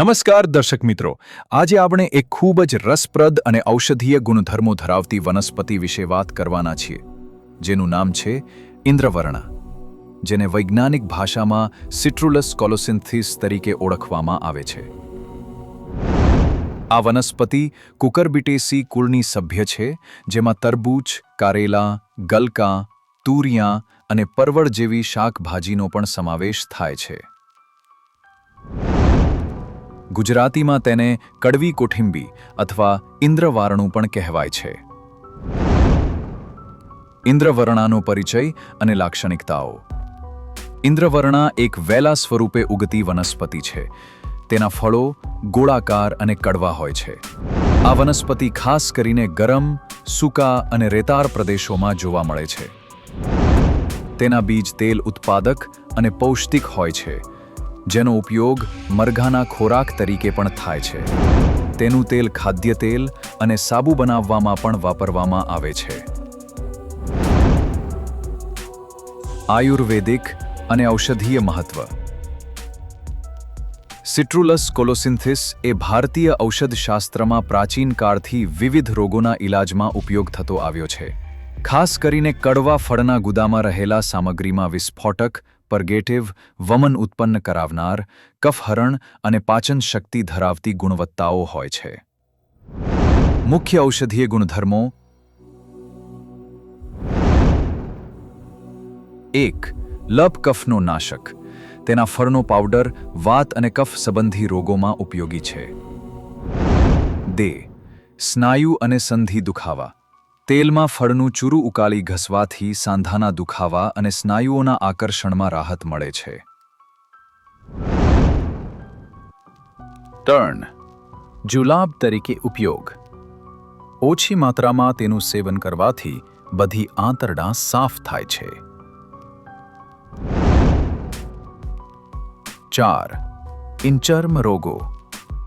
નમસ્કાર દર્શક મિત્રો. આજે આપણે એક ખૂબ જ રસપ્રદ અને ઔષધીય ગુણધર્મો ધરાવતી વનસ્પતિ વિશે વાત કરવાના છીએ, જેનું નામ છે ઇન્દ્રવર્ણા, જેને વૈજ્ઞાનિક ભાષામાં સિટ્રુલસ કોલોસિન્થિસ તરીકે ઓળખવામાં આવે છે. આ વનસ્પતિ કુકરબિટેસી કુળની સભ્ય છે, જેમાં તરબૂચ, કારેલા, ગલકા, તુરિયા અને પરવળ જેવી શાકભાજીનો પણ સમાવેશ થાય છે. ગુજરાતીમાં તેને કડવી કોઠિંબી અથવા ઇન્દ્રવારણું પણ કહેવાય છે. ઇન્દ્રવર્ણાનો પરિચય અને લાક્ષણિકતાઓ. ઇન્દ્રવર્ણા એક વેલા સ્વરૂપે ઉગતી વનસ્પતિ છે. તેના ફળો ગોળાકાર અને કડવા હોય છે. આ વનસ્પતિ ખાસ કરીને ગરમ, સૂકા અને રેતાળ પ્રદેશોમાં જોવા મળે છે. તેના બીજ તેલ ઉત્પાદક અને પૌષ્ટિક હોય છે. જેનો ઉપયોગ મરઘાના ખોરાક તરીકે પણ થાય છે. તેનું તેલ ખાદ્ય તેલ અને સાબુ બનાવવામાં પણ વાપરવામાં આવે છે. આયુર્વેદિક અને ઔષધીય મહત્વ. સિટ્રુલસ કોલોસિન્થિસ એ ભારતીય ઔષધશાસ્ત્રમાં પ્રાચીન કાળથી વિવિધ રોગોના ઇલાજમાં ઉપયોગ થતો આવ્યો છે. ખાસ કરીને કડવા ફળના ગુદામાં રહેલા સામગ્રીમાં વિસ્ફોટક પરગેટિવ, વમન ઉત્પન્ન કરાવનાર, કફહરણ અને પાચન શક્તિ ધરાવતી ગુણવત્તાઓ હોય છે. મુખ્ય ઔષધીય ગુણધર્મો એક, લપ કફનો નાશક. તેના ફળનો પાવડર વાત અને કફ સંબંધી રોગોમાં ઉપયોગી છે. દે સ્નાયુ અને સંધિ દુખાવા. તેલમાં ફળનું ચૂરું ઉકાળી ઘસવાથી સાંધાના દુખાવા અને સ્નાયુઓના આકર્ષણમાં રાહત મળે છે. ટર્ન. જુલાબ તરીકે ઉપયોગ. ઓછી માત્રામાં તેનું સેવન કરવાથી બધી આંતરડા સાફ થાય છે. ચાર. ઇન્ચર્મ રોગો.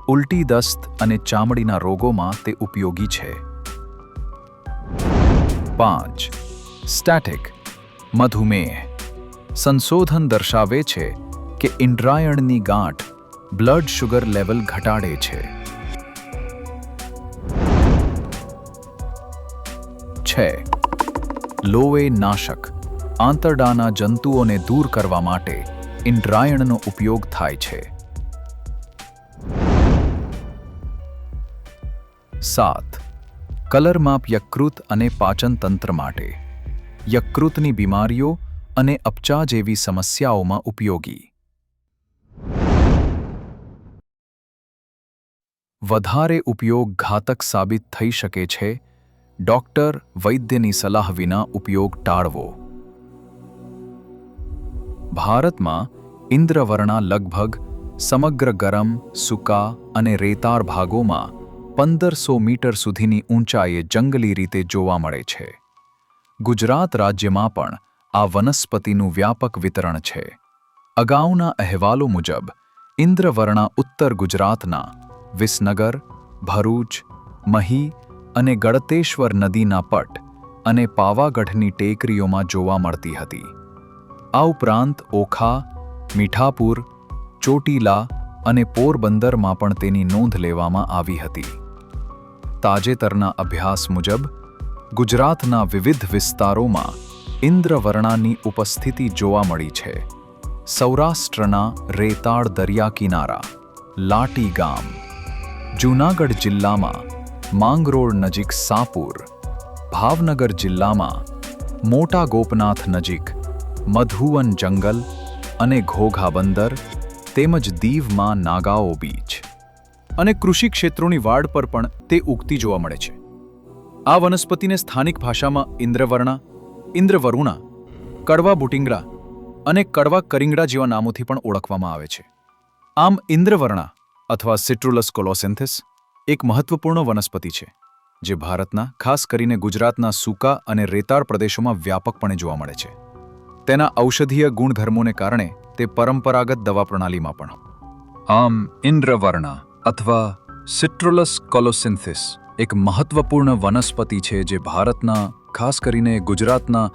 ઉલટી દસ્ત અને ચામડીના રોગોમાં તે ઉપયોગી છે. પાંચ. સ્ટેટિક મધુમેહ. સંશોધન દર્શાવે છે કે ઇન્દ્રાયણની ગાંઠ બ્લડ શુગર લેવલ ઘટાડે છે. છે. લોએ નાશક, આંતરડાના જંતુઓને દૂર કરવા માટે ઇન્દ્રાયણનો ઉપયોગ થાય છે. સાત. કલરમાપ યકૃત અને પાચન તંત્ર માટે. યકૃતની બીમારીઓ અને અપચા જેવી સમસ્યાઓમાં ઉપયોગી. વધારે ઉપયોગ ઘાતક સાબિત થઈ શકે છે. ડોક્ટર વૈદ્યની સલાહ વિના ઉપયોગ ટાળવો. ભારતમાં ઇન્દ્રવર્ણા લગભગ સમગ્ર ગરમ, સૂકા અને રેતાળ ભાગોમાં પંદરસો મીટર સુધીની ઊંચાઈએ જંગલી રીતે જોવા મળે છે. ગુજરાત રાજ્યમાં પણ આ વનસ્પતિનું વ્યાપક વિતરણ છે. અગાઉના અહેવાલો મુજબ, ઇન્દ્રવર્ણા ઉત્તર ગુજરાતના વિસનગર, ભરૂચ, મહી અને ગળતેશ્વર નદીના પટ અને પાવાગઢની ટેકરીઓમાં જોવા મળતી હતી. આ ઉપરાંત ઓખા, મીઠાપુર, ચોટીલા અને પોરબંદરમાં પણ તેની નોંધ લેવામાં આવી હતી. તાજેતરના અભ્યાસ મુજબ, ગુજરાતના વિવિધ વિસ્તારોમાં ઇન્દ્રવર્ણાની ઉપસ્થિતિ જોવા મળી છે. સૌરાષ્ટ્રના રેતાળ દરિયા કિનારા, લાટી ગામ. જૂનાગઢ જિલ્લામાં માંગરોળ નજીક સાપુર. ભાવનગર જિલ્લામાં મોટા ગોપનાથ નજીક મધુવન જંગલ અને ઘોઘા બંદર તેમજ દીવમાં નાગાઓ બીચ. અને કૃષિ ક્ષેત્રોની વાડ પર પણ તે ઉગતી જોવા મળે છે. આ વનસ્પતિને સ્થાનિક ભાષામાં ઇન્દ્રવર્ણા, ઇન્દ્રવરુણા, કડવા બુટિંગડા અને કડવા કરિંગડા જેવા નામોથી પણ ઓળખવામાં આવે છે. આમ ઇન્દ્રવર્ણા અથવા સિટ્રુલસ કોલોસેન્થિસ એક મહત્વપૂર્ણ વનસ્પતિ છે, જે ભારતના, ખાસ કરીને ગુજરાતના સૂકા અને રેતાળ પ્રદેશોમાં વ્યાપકપણે જોવા મળે છે. તેના ઔષધીય ગુણધર્મોને કારણે તે પરંપરાગત દવા પ્રણાલીમાં પણ. આમ ઇન્દ્રવર્ણા અથવા સિટ્રુલસ કોલોસિન્થિસ એક મહત્વપૂર્ણ વનસ્પતિ છે જે ભારતના, ખાસ કરીને ગુજરાતના,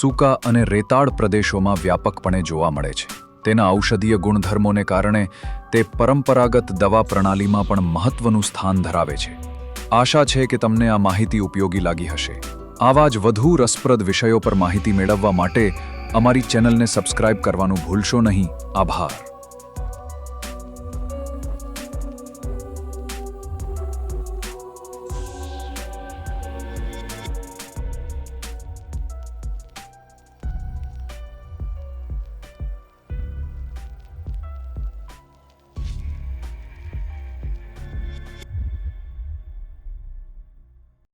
સૂકા અને રેતાળ પ્રદેશોમાં વ્યાપકપણે જોવા મળે છે. તેના ઔષધીય ગુણધર્મોને કારણે તે પરંપરાગત દવા પ્રણાલીમાં પણ મહત્વનું સ્થાન ધરાવે છે. આશા છે કે તમને આ માહિતી ઉપયોગી લાગી હશે. આવા જ વધુ રસપ્રદ વિષયો પર માહિતી મેળવવા માટે અમારી ચેનલને સબસ્ક્રાઇબ કરવાનું ભૂલશો નહીં. આભાર.